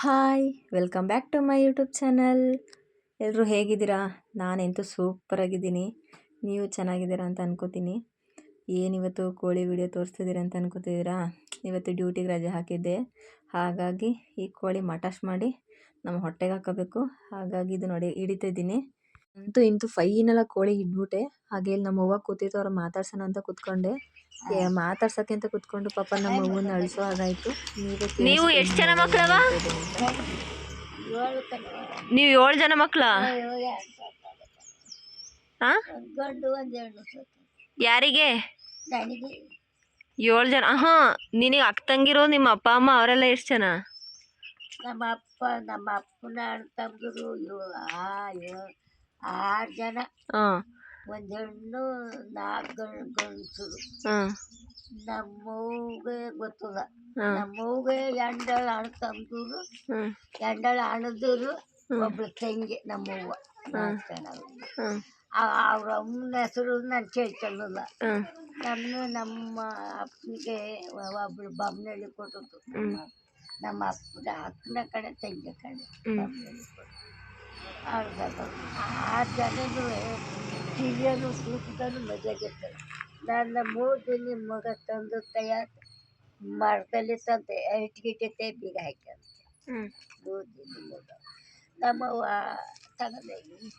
Hi, welcome back to my YouTube channel. ಎಲ್ಲರೂ ಹೇಗಿದ್ದೀರಾ? ನಾನಂತೂ ಸೂಪರಾಗಿದ್ದೀನಿ. ನೀವು ಚೆನ್ನಾಗಿದ್ದೀರಾ ಅಂತ ಅನ್ಕೋತೀನಿ. ಏನಿವತ್ತು ಕೋಳಿ ವಿಡಿಯೋ ತೋರಿಸ್ತಿದ್ದೀರಾ ಅಂತ ಅನ್ಕೋತಿದ್ದೀರಾ? ಇವತ್ತು ಡ್ಯೂಟಿಗೆ ರಜೆ ಹಾಕಿದ್ದೆ. ಹಾಗಾಗಿ ಈ ಕೋಳಿ ಮಟಾಶ್ ಮಾಡಿ ನಮ್ಮ ಹೊಟ್ಟೆಗೆ ಹಾಕೋಬೇಕು. ಹಾಗಾಗಿ ಇದು ನೋಡಿ ಹಿಡಿತಿದ್ದೀನಿ ಅಂತೂ ಇಂತೂ ಫೈನಲ್ಲ ಕೋಳಿ ಇಟ್ಬಿಟ್ಟೆ ಹಾಗೆ ಇಲ್ಲಿ ನಮ್ಮ ಅವ್ವ ಕೂತಿತ್ತು ಅವ್ರು ಮಾತಾಡ್ಸೋಣ ಅಂತ ಕೂತ್ಕೊಂಡೆ. ಏ, ಮಾತಾಡ್ಸಕ್ಕೆ ಅಂತ ಕೂತ್ಕೊಂಡು ಪಾಪ ನಮ್ಮ ಅವ್ವನ್ನ ಅಳಿಸೋ ಹಾಗಾಯ್ತು. ನೀವೇ ನೀವು ಎಷ್ಟು ಜನ ಮಕ್ಳವ? ನೀವು ಏಳು ಜನ ಮಕ್ಳ? ಹಾ ಗಂಡು ಒಂದೆರಡು ಯಾರಿಗೆ? ನನಗೆ ಏಳು ಜನ ಹಾ ನಿನಗೆ ಅಕ್ಕ ತಂಗಿರೋ ನಿಮ್ಮ ಅಪ್ಪ ಅಮ್ಮ ಅವರೆಲ್ಲ ಎಷ್ಟು ಜನ? ನಮ್ಮ ಅಪ್ಪ ನಮ್ಮ ಅಪ್ಪನ ಅಣ್ಣ ತಮ್ಮರು ಇವು ಆ ಇವು ಆರು ಜನ. ಹಾಂ. ಒಂದು ಹೆಣ್ಣು ನಾಲ್ಕು ಗಂಡ್ ಗಂಡಸರು ಹಾಂ. ನಮ್ಮವ್ಗೆ ಗೊತ್ತದ. ಹಾಂ. ನಮ್ಮವ್ಗೆ ಎಂಡಳ ಅಣ್ಣ ಎಂಡಳ ಅಣ್ಣದೂರು ಒಬ್ಳು ತಂಗಿ ನಮ್ಮವ್ವ. ನಾಲ್ಕು ಜನ ಅವ್ರು. ಅಮ್ಮನ ಹೆಸರು ನಾನು ಕೇಳ್ಕೊಳ್ಳಲ್ಲ. ಹ್ಞೂ ನನ್ನ ನಮ್ಮ ಅಪ್ಪನಿಗೆ ಒಬ್ಳು ಬಮ್ಮನಳ್ಳಿ ಕೊಟ್ಟದ್ದು. ನಮ್ಮ ಅಪ್ಪನ ಅಕ್ಕನ ಕಡೆ ತಂಗಿ ಕಡೆ ಬಮ್ಮನಳ್ಳಿ ಕೊಟ್ಟದ್ದು. ಅವ್ರದ್ದು ಆರು ಜನನು ಹಿರಿಯರು ತೂಕದಲ್ಲೂ ಮದುವೆಗಿರ್ತಾರೆ ನನ್ನ ಮೂರು ದಿನ ಮಗ ತಂದು ತಯಾರು ಮರದಲ್ಲಿ ತಂದೆ ಇಟ್ಗಿಟ್ಟೆ ಬೀಗ ಹಾಕ್ಯಂತೆ ಹ್ಞೂ ಮೂರು ದಿನ ಮಗ ನಮ್ಮವ್ವ ತಗೊಂಡೋಗಿ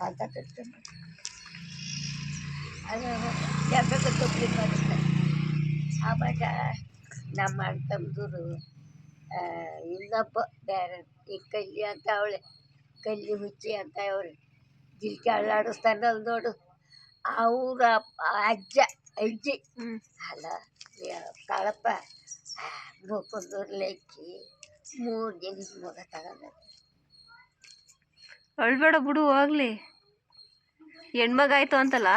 ಅಂತ ಕಟ್ಕೊಂಡು ಅದು ಜಾಗಕ್ಕೆ ತೊಪ್ಪಲಿ ಮಾಡ್ತಾರೆ ಆವಾಗ ನಮ್ಮ ಅಣ್ಣ ತಮ್ಮದೂರು ಇನ್ನೊಬ್ಬ ಬೇರೆ ಈ ಕಲ್ಲಿ ಅಂತ ಅವಳೆ ಕಲ್ಲಿ ಹುಚ್ಚಿ ಅಂತ ಅವ್ರು ಜಿಲ್ಕೆ ಅಳ್ಳಾಡಿಸ್ತಾನಲ್ಲ ನೋಡು. ಅವರ ಅಜ್ಜ ಅಜ್ಜಿ. ಹ್ಞೂ ಅಲ್ಲ ಕಾಳಪ್ಪ. ಮುಖಂದೂರು ಲೆಕ್ಕಿ ಮೂರು ದಿನ ಮಗ ತಗೊಂಡು ಅಳ್ಬೇಡ ಬಿಡು ಹೋಗ್ಲಿ ಹೆಣ್ಮಗಾಯ್ತು ಅಂತಲ್ಲ?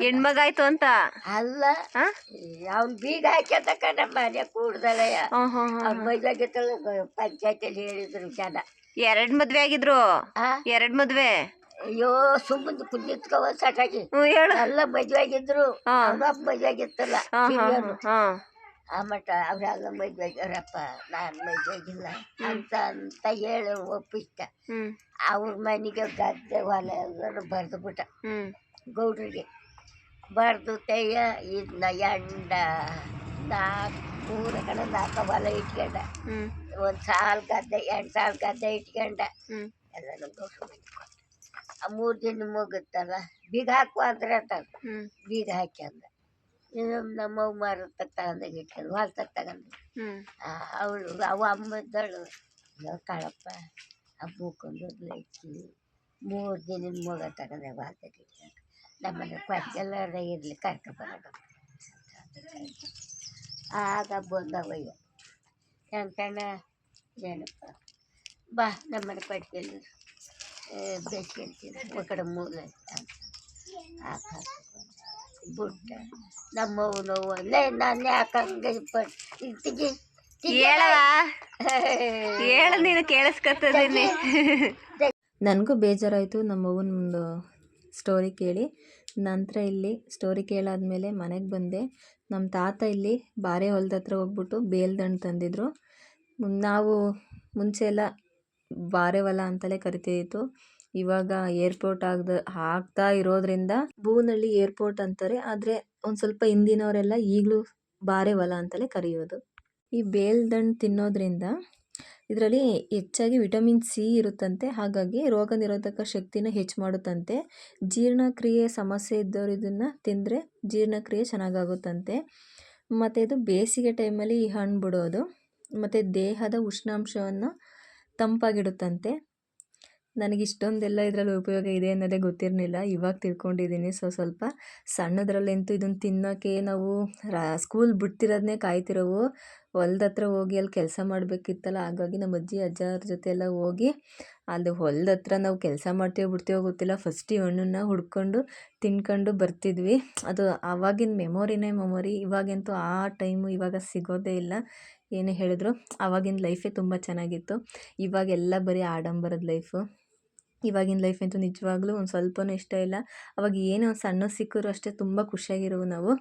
ಹೆಣ್ಮಗಾಯ್ತು ಅಂತ? ಅಲ್ಲ ಅವ್ನ್ ಬೀಗ ಹಾಕ್ಯತಕ್ಕ ನಮ್ಮ ಮನೆ ಕೂಡ್ದಲಯ್ಯ ಮೈಲಾಗಿತ್ತಲ್ಲ ಪಂಚಾಯತಿಯಲ್ಲಿ ಹೇಳಿದ್ರು ಜನ. ಎರಡು ಮದ್ವೆ ಆಗಿದ್ರು? ಎರಡ್ ಮದ್ವೆ? ಅಯ್ಯೋ ಸುಮ್ಮನೆ ಕುಂದಿತ್ಕವ ಸಾಕಾಗಿ ಎಲ್ಲ ಮದ್ವೆ ಆಗಿದ್ರು. ಮದ್ವೆ ಆಗಿತ್ತಲ್ಲ ಆ ಮಟ್ಟ ಅವ್ರೆಲ್ಲ ಮದ್ವೆ ಆಗ್ಯಾರಪ್ಪ ನಾನು ಮದ್ವೆ ಆಗಿಲ್ಲ ಅಂತ ಅಂತ ಹೇಳಿ ಒಪ್ಪಿಸ್ತ ಹ್ಞೂ ಅವ್ರ ಮನೆಗೆ ಗದ್ದೆ ಹೊಲ ಎಲ್ಲರೂ ಬರೆದು ಬಿಟ್ಟ ಗೌಡ್ರಿಗೆ. ಬರೆದು ತೆಯ್ಯ ಇದನ್ನ ಎಂಡ ನಾಲ್ಕು ಮೂರು ಕಡೆ ನಾಲ್ಕು ಹೊಲ ಇಟ್ಕೊಂಡ. ಒಂದು ಸಾಲು ಗದ್ದೆ ಎಂಟು ಸಾಲು ಗದ್ದೆ ಇಟ್ಕೊಂಡ. ಎಲ್ಲನೂ ಗೌಡ್ರ ಮನೆಗೆ ಕೊಟ್ಟ. ಆ ಮೂರು ದಿನ ಮುಗುತ್ತಲ್ಲ ಬೀಗ ಹಾಕುವ ಅಂದ್ರೆ ಬೀಗ ಹಾಕ್ಯಂದ ನಮ್ಮ ಮಾರು ತಗೊಂಡಾಗ ಇಟ್ಕೊಂಡು ಹೊಲ ತಗೊಂಡು ಅವಳು ಅವ ಅಮ್ಮದ್ದಳು ಅಯ್ಯೋ ಕಾಳಪ್ಪ ಹಬ್ಬಕ್ಕೊಂದು ಲಕ್ಕಿ ಮೂರು ದಿನದ ಮಗ ತಗೊಂಡೆ ಇಟ್ಕೊಂಡು. ನಮ್ಮನೆ ಪಕ್ಕೆಲ್ಲರ ಇರಲಿ ಕರ್ಕೊಬರೋಣ ಆಗ ಬಂದವಯ್ಯ ಕಣ್ಕಣ್ಣ ಏನಪ್ಪ? ಬಾ ನಮ್ಮನೆ ಪಟ್ಕೆಲ್ಲ ಬೇಸ್ಕೊಂತೀನಿ ಒಂದು ಕಡೆ ಮೂಲ ಹಾಕ ಬುಟ್ಟ ನಮ್ಮವು ನೋವು ಅಲ್ಲೇ ನಾನು ಯಾಕೆ ಹಂಗೆ ಇಟ್ಟಿಗೆ ಹೇಳವ ಹೇಳ ನೀನು ಕೇಳಿಸ್ಕೊತದೀನಿ ನನಗೂ ಬೇಜಾರಾಯಿತು ನಮ್ಮವ್ವನ ಒಂದು ಸ್ಟೋರಿ ಕೇಳಿ. ನಂತರ ಇಲ್ಲಿ ಸ್ಟೋರಿ ಕೇಳಾದ್ಮೇಲೆ ಮನೆಗೆ ಬಂದೆ. ನಮ್ಮ ತಾತ ಇಲ್ಲಿ ಬಾರೆ ಹೊಲದ ಹತ್ರ ಹೋಗ್ಬಿಟ್ಟು ಬೇಲ್ದಣ್ಣು ತಂದಿದ್ರು. ನಾವು ಮುಂಚೆ ಎಲ್ಲ ಬಾರೆ ಹೊಲ ಅಂತಲೇ ಕರಿತಿತ್ತು. ಇವಾಗ ಏರ್ಪೋರ್ಟ್ ಆಗದ, ಆಗ್ತಾ ಇರೋದ್ರಿಂದ ಭೂನಳ್ಳಿ ಏರ್ಪೋರ್ಟ್ ಅಂತಾರೆ. ಆದರೆ ಒಂದು ಸ್ವಲ್ಪ ಹಿಂದಿನವರೆಲ್ಲ ಈಗಲೂ ಬಾರೆ ಹೊಲ ಅಂತಲೇ ಕರೆಯೋದು. ಈ ಬೇಲ್ದಂಡು ತಿನ್ನೋದ್ರಿಂದ ಇದರಲ್ಲಿ ಹೆಚ್ಚಾಗಿ ವಿಟಮಿನ್ ಸಿ ಇರುತ್ತಂತೆ. ಹಾಗಾಗಿ ರೋಗ ನಿರೋಧಕ ಶಕ್ತಿನ ಹೆಚ್ಚು ಮಾಡುತ್ತಂತೆ. ಜೀರ್ಣಕ್ರಿಯೆ ಸಮಸ್ಯೆ ಇದ್ದವರು ಇದನ್ನು ತಿಂದರೆ ಜೀರ್ಣಕ್ರಿಯೆ ಚೆನ್ನಾಗಾಗುತ್ತಂತೆ. ಮತ್ತು ಇದು ಬೇಸಿಗೆ ಟೈಮಲ್ಲಿ ಈ ಹಣ್ಣು ಬಿಡೋದು. ಮತ್ತು ದೇಹದ ಉಷ್ಣಾಂಶವನ್ನು ತಂಪಾಗಿಡುತ್ತಂತೆ. ನನಗೆ ಇಷ್ಟೊಂದೆಲ್ಲ ಇದರಲ್ಲಿ ಉಪಯೋಗ ಇದೆ ಅನ್ನೋದೇ ಗೊತ್ತಿರಲಿಲ್ಲ. ಇವಾಗ ತಿಳ್ಕೊಂಡಿದ್ದೀನಿ. ಸೊ, ಸ್ವಲ್ಪ ಸಣ್ಣದ್ರಲ್ಲಂತೂ ಇದನ್ನು ತಿನ್ನೋಕ್ಕೆ ನಾವು ರಾ, ಸ್ಕೂಲ್ ಬಿಡ್ತಿರೋದನ್ನೇ ಕಾಯ್ತಿರೋವು. ಹೊಲ್ದ ಹತ್ರ ಹೋಗಿ ಅಲ್ಲಿ ಕೆಲಸ ಮಾಡಬೇಕಿತ್ತಲ್ಲ, ಹಾಗಾಗಿ ನಮ್ಮ ಅಜ್ಜಿ ಅಜ್ಜಾರ ಜೊತೆ ಎಲ್ಲ ಹೋಗಿ ಅಲ್ಲಿ ಹೊಲ್ದ ಹತ್ರ ನಾವು ಕೆಲಸ ಮಾಡ್ತೀವೋ ಬಿಡ್ತೀವೋ ಗೊತ್ತಿಲ್ಲ. ಫಸ್ಟ್ ಈ ಹಣ್ಣನ್ನು ಹುಡ್ಕೊಂಡು ತಿನ್ಕೊಂಡು ಬರ್ತಿದ್ವಿ. ಅದು ಆವಾಗಿನ ಮೆಮೊರಿನೇ ಮೆಮೊರಿ. ಇವಾಗಂತೂ ಆ ಟೈಮು ಇವಾಗ ಸಿಗೋದೇ ಇಲ್ಲ. ಏನೇ ಹೇಳಿದ್ರು ಆವಾಗಿನ ಲೈಫೇ ತುಂಬ ಚೆನ್ನಾಗಿತ್ತು. ಇವಾಗೆಲ್ಲ ಬರೀ ಆಡಂಬರದ ಲೈಫು. ಇವಾಗಿನ ಲೈಫ್ ಅಂತೂ ನಿಜವಾಗ್ಲೂ ಒಂದು ಸ್ವಲ್ಪನೂ ಇಷ್ಟ ಇಲ್ಲ. ಅವಾಗ ಏನೋ ಒಂದು ಸಣ್ಣ ಸಿಕ್ಕರೂ ಅಷ್ಟೇ ತುಂಬ ಖುಷಿಯಾಗಿರೋವು ನಾವು.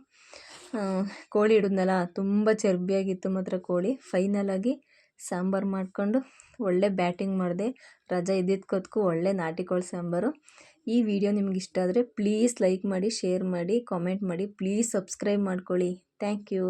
ಕೋಳಿ ಹಿಡಿದ್ನಲ್ಲ, ತುಂಬ ಚರ್ಬಿಯಾಗಿತ್ತು ಮಾತ್ರ ಕೋಳಿ. ಫೈನಲಾಗಿ ಸಾಂಬಾರು ಮಾಡಿಕೊಂಡು ಒಳ್ಳೆ ಬ್ಯಾಟಿಂಗ್ ಮಾಡಿದೆ. ರಜೆ ಇದ್ದಿದ್ದಕ್ಕೋಸ್ಕರ ಒಳ್ಳೆ ನಾಟಿ ಕೋಳಿ ಸಾಂಬಾರು. ಈ ವಿಡಿಯೋ ನಿಮ್ಗೆ ಇಷ್ಟ ಆದರೆ ಪ್ಲೀಸ್ ಲೈಕ್ ಮಾಡಿ ಶೇರ್ ಮಾಡಿ ಕಾಮೆಂಟ್ ಮಾಡಿ ಪ್ಲೀಸ್ ಸಬ್ಸ್ಕ್ರೈಬ್ ಮಾಡ್ಕೊಳ್ಳಿ. Thank you